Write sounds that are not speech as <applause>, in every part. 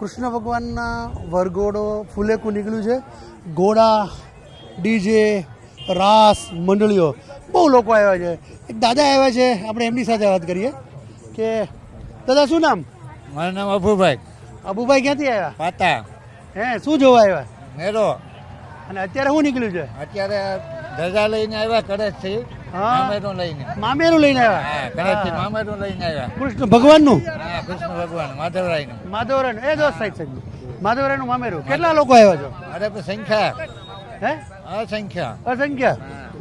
કૃષ્ણ ભગવાનના વરઘોડો ફૂલેકું નીકળ્યું છે. ઘોડા ડીજે રાસ મંડળીઓ બહુ લોકો આવ્યા છે. એક દાદા આવ્યા છે આપણે એમની સાથે વાત કરીએ. કે દાદા શું નામ? મારું નામ અભુભાઈ. અબુભાઈ ક્યાંથી આવ્યા? પાતા. હે શું જોવા આવ્યા? મેરો અને અત્યારે શું નીકળ્યું છે? અત્યારે ધજા લઈને આવ્યા કરે હા. મામેરું લઈને. મામેરું લઈને હા આવ્યા કળશથી મામેરું લઈને આવ્યા. કૃષ્ણ ભગવાનનું? હા કૃષ્ણ ભગવાન માધવરાયનું. માધવરાયનું. એ દોસ્ત સાહેબ સાહેબ માધવરાયનું મામેરું. કેટલા લોકો આવ્યા છો? અરે સંખ્યા. હે? અસંખ્યા. અસંખ્ય?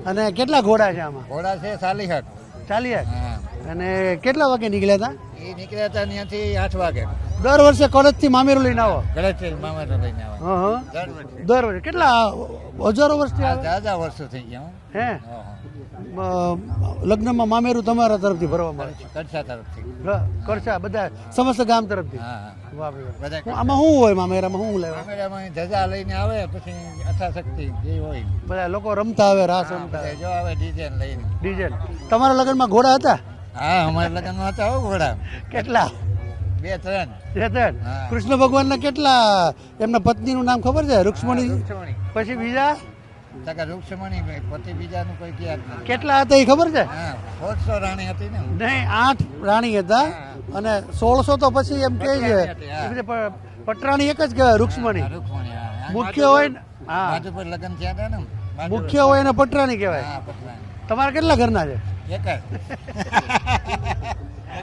અને કેટલા ઘોડા છે આમાં? ઘોડા છે સાલીહટ ચાલી હા. અને કેટલા વાગે નીકળ્યા હતા એ નીકળ્યા હતા ત્યાંથી આઠ વાગે. દર વર્ષે કળશથી મામેરું લઈને આવો? કળશથી મામેરું લઈને આવો. હા હા. દર વર્ષે. કેટલા હજારો વર્ષથી આવે વર્ષો થઈ ગયા હે હો. લગ્નમાં મામેરું તમારા તરફથી ભરવામાં આવે કડછા તરફથી. ર- કરશા બધા સમસ્ત ગામ તરફથી? આમાં શું હોય મામેરામાં શું લેવા? મામેરામાં ધજા લઈને આવે પછી અથાશક્તિ જે હોય. બધા લોકો રમતા આવે રાસ રમતા જો આવે ડીજે લઈને. ડીજે તમારા લગ્નમાં ઘોડા હતા? હા અમારા લગ્નમાં હતા ઘોડા. કેટલા? બે ત્રણ. બે ત્રણ. કૃષ્ણ ભગવાનના કેટલા એમના પત્નીનું નામ ખબર છે? રૂક્ષ્મણી. પછી બીજા? તકા રૂક્ષમણી પતિ બીજાનું કોઈ ક્યાં કેટલા હતા એ ખબર છે? સોળસો રાણી હતી ને નહીં આઠ રાણી હતા અને સોળસો તો પછી એમ કે છે. પટરાણી એક જ કહેવાય રૂક્ષ્મણી મુખ્ય હોય ને હા. પર લગ્ન થયા હતા ને મુખ્ય હોય એને પટરાણી કહેવાય. તમારા કેટલા ઘરના છે? એક જ.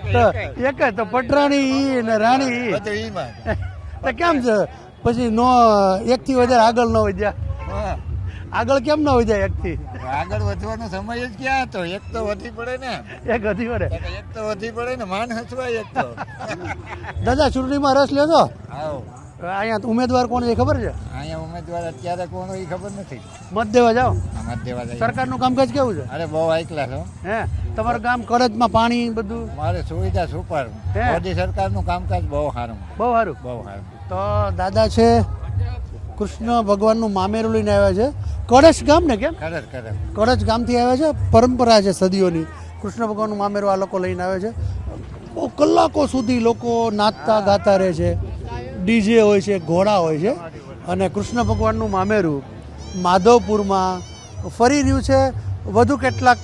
<laughs> તો એક જ તો પટરાણી ઈ ને રાણી ઈ. <laughs> તો કેમ છે? પછી નો એક થી વધારે આગળ ન વધ્યા. આગળ કેમ ન જાય એક થી આગળ વધવાનો સમય જ ક્યાં હતો? એક તો વધી પડે ને. એક વધી પડે. એક તો વધી પડે ને માન હસવાય એક તો. દાદા ચૂંટણીમાં રસ લેજો. અહીંયા ઉમેદવાર કોણ એ ખબર છે? અહીંયા ઉમેદવાર અત્યારે કોણ હોય એ ખબર નથી. મત દેવા જાઓ. મત દેવા જાય સરકારનું કામકાજ કેવું છે? અરે બહુ આઈકલા છો. હે? તમારું ગામ કડજમાં પાણી બધું? મારે સુવિધા સુપર? મોદી સરકારનું કામકાજ બહુ સારું. બહુ સારું. બહુ સારું. તો દાદા છે કૃષ્ણ ભગવાનનું મામેરું લઈને આવ્યા છે. કળશ ગામ ને કેમ? ખરેખર કળશ. ગામથી આવ્યા છે? પરંપરા છે સદીઓની. કૃષ્ણ ભગવાનનું મામેરું આ લોકો લઈને આવે છે. બહુ કલાકો સુધી લોકો નાચતા ગાતા રહે છે. ડીજે હોય છે ઘોડા હોય છે. અને કૃષ્ણ ભગવાનનું મામેરું માધવપુરમાં ફરી રહ્યું છે. વધુ કેટલાક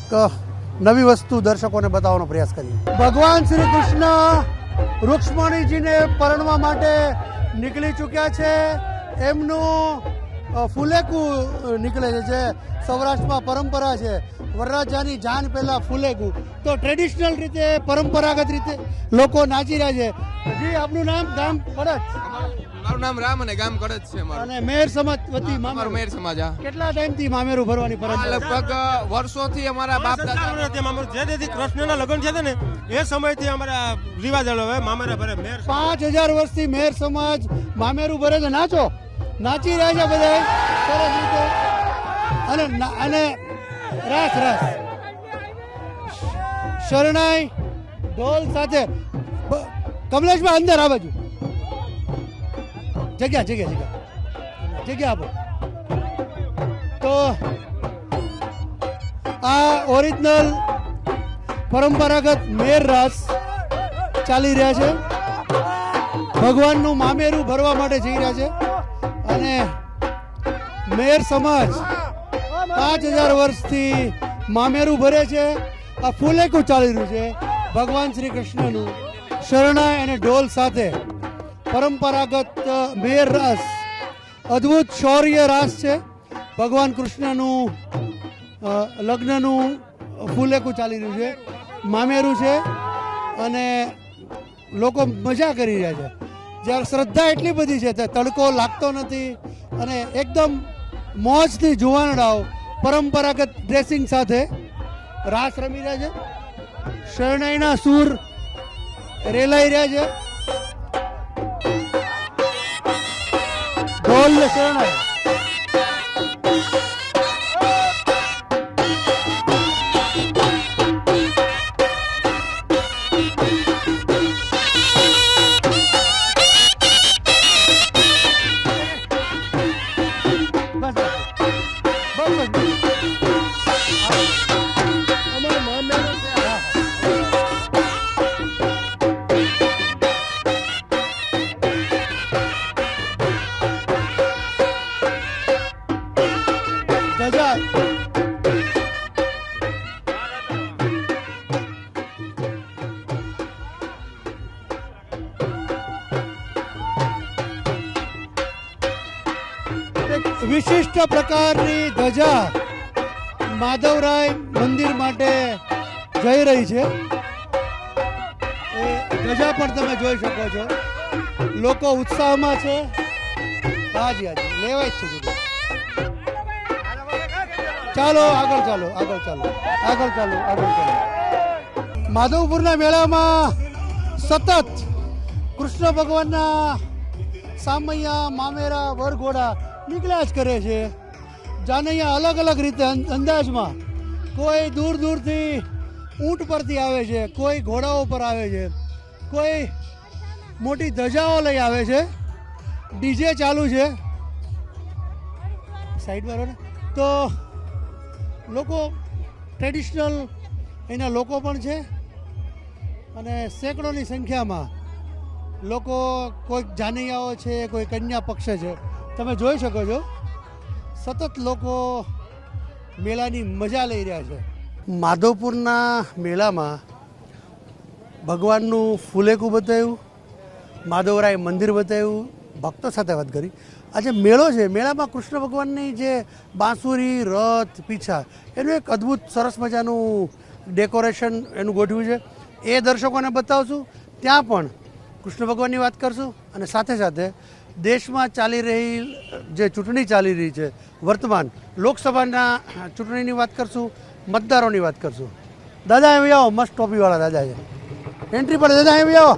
નવી વસ્તુ દર્શકોને બતાવવાનો પ્રયાસ કરીએ. ભગવાન શ્રી કૃષ્ણ રૂક્ષ્મણીજીને પરણવા માટે નીકળી ચૂક્યા છે. એમનું ફુલેકું નીકળે છે જે સૌરાષ્ટ્રમાં પરંપરા છે. વરરાજાની જાન પહેલાં ફુલેકું. તો ટ્રેડિશનલ રીતે પરંપરાગત રીતે લોકો નાચી રહ્યા છે. જી આપનું નામ ગામ કડચ મારું નામ રામ અને ગામ કડજ છે મારું. અને મેર સમાજ વતી અમારું મેર સમાજ આ કેટલા ટાઈમથી મામેરું ભરવાની પરંપરા? લગભગ વર્ષોથી અમારા બાપ દાદા જે તેથી કૃષ્ણના લગ્ન છે ને એ સમયથી અમારા રિવાજ હવે મામેરા ભરે મેર પાંચ હજાર વર્ષથી મેર સમાજ મામેરું ભરે છે. નાચો. નાચી રહ્યા છે બધા. સરસ રીતે. અને અને રસ રસ. શરણાઈ ઢોલ સાથે. કમલેશભાઈ અંદર આ બાજુ. જગ્યા જગ્યા જગ્યા. જગ્યા આપો. તો આ ઓરિજિનલ પરંપરાગત મેર રાસ ચાલી રહ્યા છે. ભગવાનનું મામેરું ભરવા માટે જઈ રહ્યા છે. અને મેર સમાજ પાંચ હજાર વર્ષથી મામેરું ભરે છે. આ ફૂલેકું ચાલી રહ્યું છે. ભગવાન શ્રી કૃષ્ણનું શરણાઈ અને ઢોલ સાથે પરંપરાગત મેર રાસ. અદ્ભુત શૌર્ય રાસ છે. ભગવાન કૃષ્ણનું લગ્નનું ફૂલેકું ચાલી રહ્યું છે. મામેરું છે અને લોકો મજા કરી રહ્યા છે. જ્યારે શ્રદ્ધા એટલી બધી છે તે તડકો લાગતો નથી અને એકદમ મોજથી જુવાનડાઓ પરંપરાગત ડ્રેસિંગ સાથે રાસ રમી રહ્યા છે. શરણાઈના સૂર રેલાઈ રહ્યા છે. ઢોલ શરણાઈ. પ્રકારની ધજા માધવરાય મંદિર માટે જઈ રહી છે. એ ધજા પણ તમે જોઈ શકો છો. લોકો ઉત્સાહમાં છે. હાજી હાજી. લેવાય જ છે ચાલો, આગળ ચાલો આગળ ચાલો આગળ ચાલો આગળ ચાલો. માધવપુરના મેળામાં સતત કૃષ્ણ ભગવાનના સામૈયા, મામેરા, વરઘોડા નીકળ્યા જ કરે છે. જાને અહીંયા અલગ અલગ રીતે અંદાજમાં કોઈ દૂર દૂરથી ઊંટ પરથી આવે છે, કોઈ ઘોડાઓ પર આવે છે, કોઈ મોટી ધજાઓ લઈ આવે છે. ડીજે ચાલુ છે. સાઈડ રહો તો લોકો ટ્રેડિશનલ એના લોકો પણ છે અને સેંકડોની સંખ્યામાં લોકો કોઈક જાનૈયાઓ છે, કોઈ કન્યા પક્ષ છે. તમે જોઈ શકો છો, સતત લોકો મેળાની મજા લઈ રહ્યા છે. માધવપુરના મેળામાં ભગવાનનું ફુલેકું બતાવ્યું, માધવરાય મંદિર બતાવ્યું, ભક્તો સાથે વાત કરી. આજે મેળો છે, મેળામાં કૃષ્ણ ભગવાનની જે બાંસુરી, રથ, પીછા, એનું એક અદ્ભુત સરસ મજાનું ડેકોરેશન એનું ગોઠવ્યું છે. એ દર્શકોને બતાવશું. ત્યાં પણ કૃષ્ણ ભગવાનની વાત કરશું અને સાથે સાથે દેશમાં ચાલી રહી જે ચૂંટણી ચાલી રહી છે વર્તમાન લોકસભાના ચૂંટણીની વાત કરશું મતદારોની વાત કરશું. દાદા એમ આવો મસ્ત ટોપીવાળા દાદા છે. એન્ટ્રી પર દાદા એમ આવો.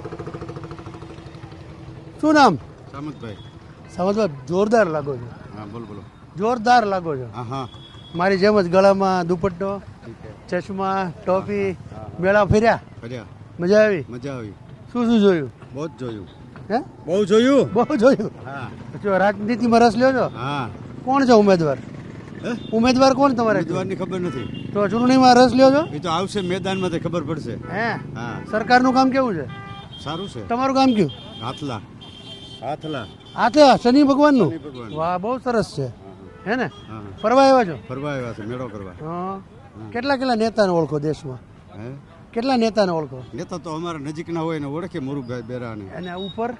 શું નામ? સામતભાઈ. સામતભાઈ જોરદાર લાગો છો. હા બોલો બોલો. જોરદાર લાગો છો. હા મારી જેમ જ ગળામાં દુપટ્ટો ચશ્મા ટોપી મેળા ફર્યા. ફર્યા. મજા આવી? મજા આવી. શું શું જોયું? બહુ જ જોયું. હે? બહુ જોયું? બહુ જોયું. હા. જો રાજનીતિમાં રસ લ્યો છો? હા. કોણ છે ઉમેદવાર? હે? ઉમેદવાર કોણ તમારે ઉમેદવારની ખબર નથી. તો ચૂંટણીમાં રસ લ્યો છો? એ તો આવશે મેદાનમાં તે ખબર પડશે. હે? હા. સરકારનું કામ કેવું છે? સારું છે. તમારું કામ કયું? હાથલા. હાથલા. હાથલા? શનિ ભગવાનનું? વાહ બહુ સરસ છે. હે ને? ફરવા આવ્યા છો? ફરવા આવ્યા છે મેળો કરવા. હા. કેટલા કેટલા નેતાને ઓળખો દેશમાં? હે? કેટલા નેતાને ઓળખો? નેતા તો અમારા નજીકના હોય ને ઓળખે મોરુભાઈ બેરાને. અને ઉપર?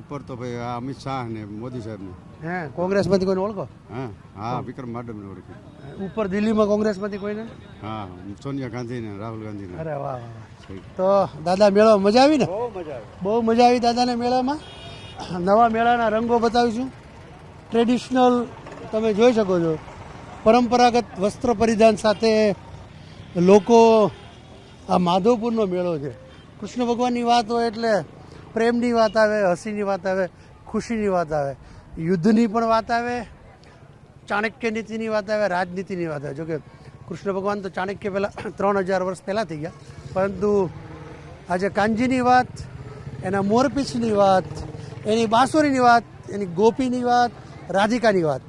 ઉપર તો ભાઈ આ અમિત શાહ ને મોદી સાહેબને. હે કોંગ્રેસમાંથી કોઈને ઓળખો? હા હા વિક્રમ માડમને ઓળખે. ઉપર દિલ્હીમાં કોંગ્રેસમાંથી કોઈને? હા સોનિયા ગાંધી ને રાહુલ ગાંધી ને અરે વાહ વાહ વાહ. તો દાદા મેળો મજા આવી ને? બહુ મજા આવી. દાદાને મેળામાં? નવા મેળાના રંગો બતાવીશું ટ્રેડિશનલ તમે જોઈ શકો છો. પરંપરાગત વસ્ત્ર પરિધાન સાથે લોકો આ માધવપુરનો મેળો છે. કૃષ્ણ ભગવાનની વાત હોય એટલે પ્રેમની વાત આવે, હસીની વાત આવે, ખુશીની વાત આવે. યુદ્ધની પણ વાત આવે, ચાણક્ય નીતિની વાત આવે, રાજનીતિની વાત આવે. જોકે કૃષ્ણ ભગવાન તો ચાણક્ય પહેલાં <clears throat> ત્રણ હજાર વર્ષ પહેલાં થઈ ગયા. પરંતુ આજે કાનજીની વાત, એના મોરપીંછની વાત, એની બાંસુરીની વાત, એની ગોપીની વાત, રાધિકાની વાત.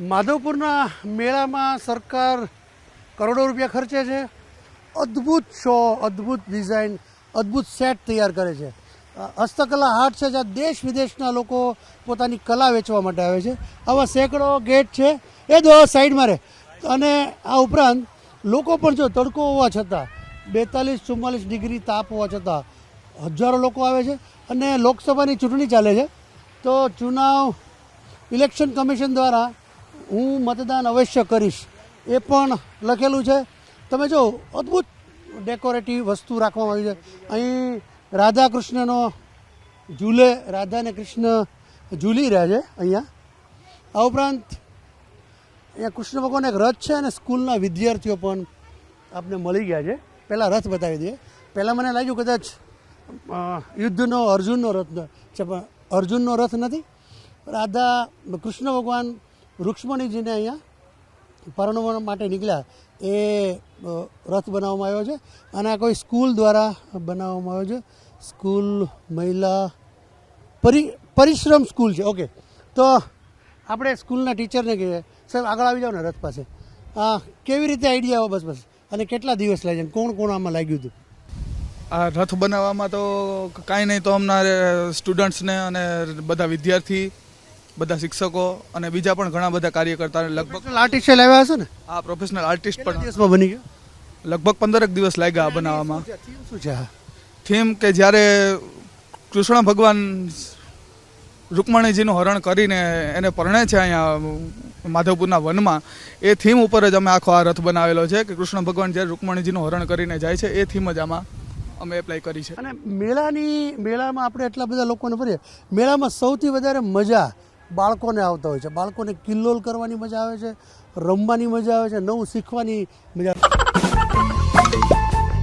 માધવપુરના મેળામાં સરકાર કરોડો રૂપિયા ખર્ચે છે. અદ્ભુત શો અદ્ભુત ડિઝાઇન અદ્ભુત સેટ તૈયાર કરે છે. હસ્તકલા હાટ છે જ્યાં દેશ વિદેશના લોકો પોતાની કલા વેચવા માટે આવે છે. આવા સેંકડો ગેટ છે. એ દો સાઈડમાં રહે અને આ ઉપરાંત લોકો પણ જો તડકો હોવા છતાં, બેતાલીસ, ચુમ્માલીસ ડિગ્રી તાપ હોવા છતાં હજારો લોકો આવે છે અને લોકસભાની ચૂંટણી ચાલે છે. તો ચુનાવ ઇલેક્શન કમિશન દ્વારા હું મતદાન અવશ્ય કરીશ. એ પણ લખેલું છે. તમે જો અદ્ભુત ડેકોરેટિવ વસ્તુ રાખવામાં આવી છે. અહીં રાધા કૃષ્ણનો ઝૂલે, રાધા અને કૃષ્ણ ઝૂલી રહ્યા છે અહીંયા. આ ઉપરાંત અહીંયા કૃષ્ણ ભગવાન એક રથ છે અને સ્કૂલના વિદ્યાર્થીઓ પણ આપને મળી ગયા છે. પહેલાં રથ બતાવી દઈએ. પહેલાં મને લાગ્યું કદાચ યુદ્ધનો અર્જુનનો રથ છે, પણ અર્જુનનો રથ નથી. રાધા, કૃષ્ણ ભગવાન રૂક્ષ્મણીજીને અહીંયા પરણવા માટે નીકળ્યા. એ રથ બનાવવામાં આવ્યો છે અને આ કોઈ સ્કૂલ દ્વારા બનાવવામાં આવ્યો છે. સ્કૂલ, મહિલા, પરિ, પરિશ્રમ સ્કૂલ છે. ઓકે. તો આપણે સ્કૂલના ટીચરને કહીએ, સાહેબ, આગળ આવી જાઓ ને રથ પાસે. આ કેવી રીતે આઈડિયા આવો? બસ બસ. અને કેટલા દિવસ લાગ્યા? કોણ કોણ આમાં લાગ્યું હતું? આ રથ બનાવવામાં તો કાંઈ નહીં, તો અમારે સ્ટુડન્ટ્સને અને બધા વિદ્યાર્થી બધા શિક્ષકો અને બીજા પણ ઘણા બધા કાર્યકર્તા લગભગ આર્ટિસ્ટ લાવ્યા હશે ને? આ પ્રોફેશનલ આર્ટિસ્ટ પણ. દિવસમાં બની ગયા? લગભગ પંદરક દિવસ લાગ્યા આ બનાવવામાં. શું છે? થીમ કે જ્યારે કૃષ્ણ ભગવાન રૂકમણીજીનું હરણ કરીને એને પરણે છે અહીંયા માધવપુરના વનમાં એ થીમ ઉપર જ અમે આખો આ રથ બનાવેલો છે કે કૃષ્ણ ભગવાન જ્યારે રૂકમણીજીનું હરણ કરીને જાય છે એ થીમ જ આમાં અમે એપ્લાય કરી છે. અને મેળાની મેળામાં આપણે એટલા બધા લોકોને ભરીએ મેળામાં સૌથી વધારે મજા બાળકોને આવતા હોય છે. બાળકોને કિલ્લોલ કરવાની મજા આવે છે, રમવાની મજા આવે છે, નવું શીખવાની મજા